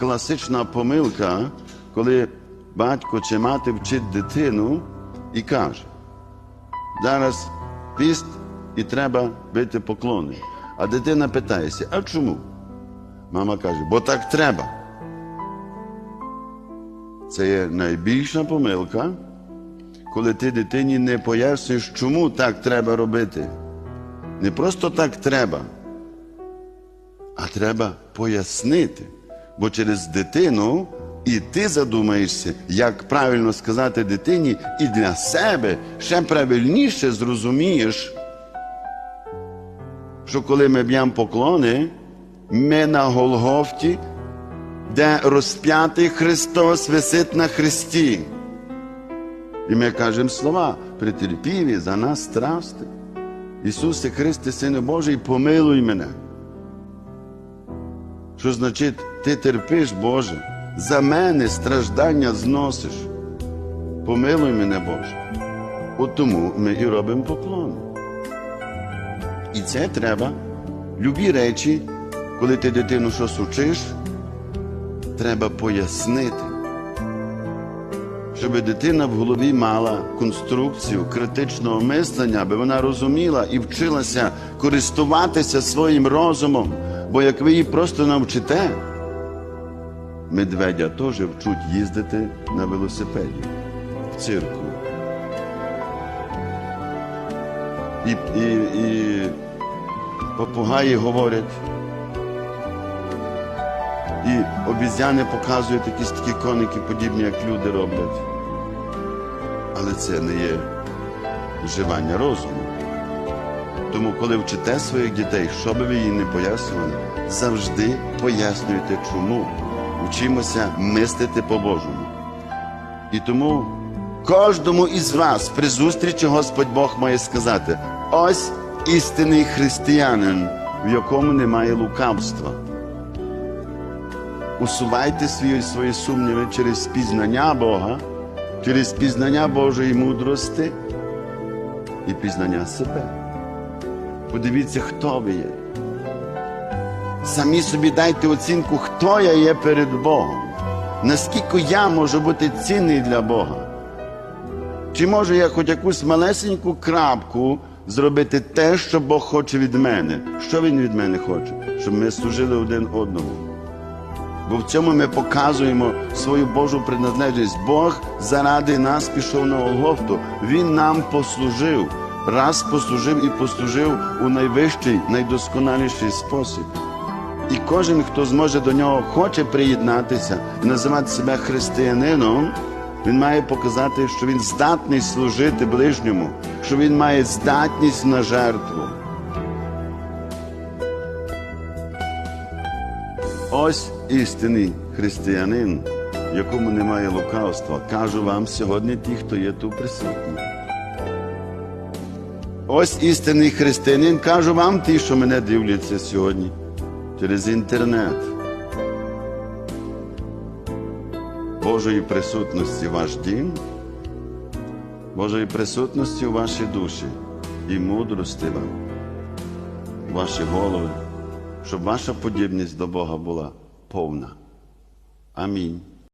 класична помилка, коли батько чи мати вчить дитину і каже, зараз піст і треба бити поклони. А дитина питається, а чому? Мама каже, бо так треба. Це є найбільша помилка, коли ти дитині не пояснюєш, чому так треба робити. Не просто так треба, а треба пояснити. Бо через дитину і ти задумаєшся, як правильно сказати дитині, і для себе ще правильніше зрозумієш, що коли ми б'ємо поклони, ми на Голгофті, де розп'ятий Христос висить на хресті. І ми кажемо слова, претерпіві за нас страсти. Ісусе Христе, Сину Божий, помилуй мене. Що значить, ти терпиш, Боже, за мене страждання зносиш. Помилуй мене, Боже. От тому ми і робимо поклони. І це треба. Любі речі, коли ти дитину щось учиш, треба пояснити щоб дитина в голові мала конструкцію критичного мислення, аби вона розуміла і вчилася користуватися своїм розумом. Бо як ви її просто навчите, медведя теж вчуть їздити на велосипеді в цирку. І, і, і попугаї говорять. І обізяни показують якісь такі коники, подібні, як люди роблять. Але це не є вживання розуму. Тому, коли вчите своїх дітей, що би ви їм не пояснювали, завжди пояснюйте, чому. Вчимося мислити по-божому. І тому кожному із вас при зустрічі Господь Бог має сказати: ось істинний християнин, в якому немає лукавства усувайте свої, свої сумніви через пізнання Бога, через пізнання Божої мудрости і пізнання себе. Подивіться, хто ви є. Самі собі дайте оцінку, хто я є перед Богом. Наскільки я можу бути цінний для Бога? Чи можу я хоч якусь малесеньку крапку зробити те, що Бог хоче від мене? Що Він від мене хоче? Щоб ми служили один одному. Бо в цьому ми показуємо свою Божу приналежність. Бог заради нас пішов на Голгофту. Він нам послужив. Раз послужив і послужив у найвищий, найдосконаліший спосіб. І кожен, хто зможе до нього хоче приєднатися, і називати себе християнином, він має показати, що він здатний служити ближньому, що він має здатність на жертву. Ось істинний християнин, якому немає лукавства. Кажу вам сьогодні ті, хто є тут присутні. Ось істинний християнин, кажу вам ті, що мене дивляться сьогодні через інтернет. Божої присутності ваш дім, Божої присутності у вашій душі і мудрості вам, ваші голови щоб ваша подібність до Бога була повна. Амінь.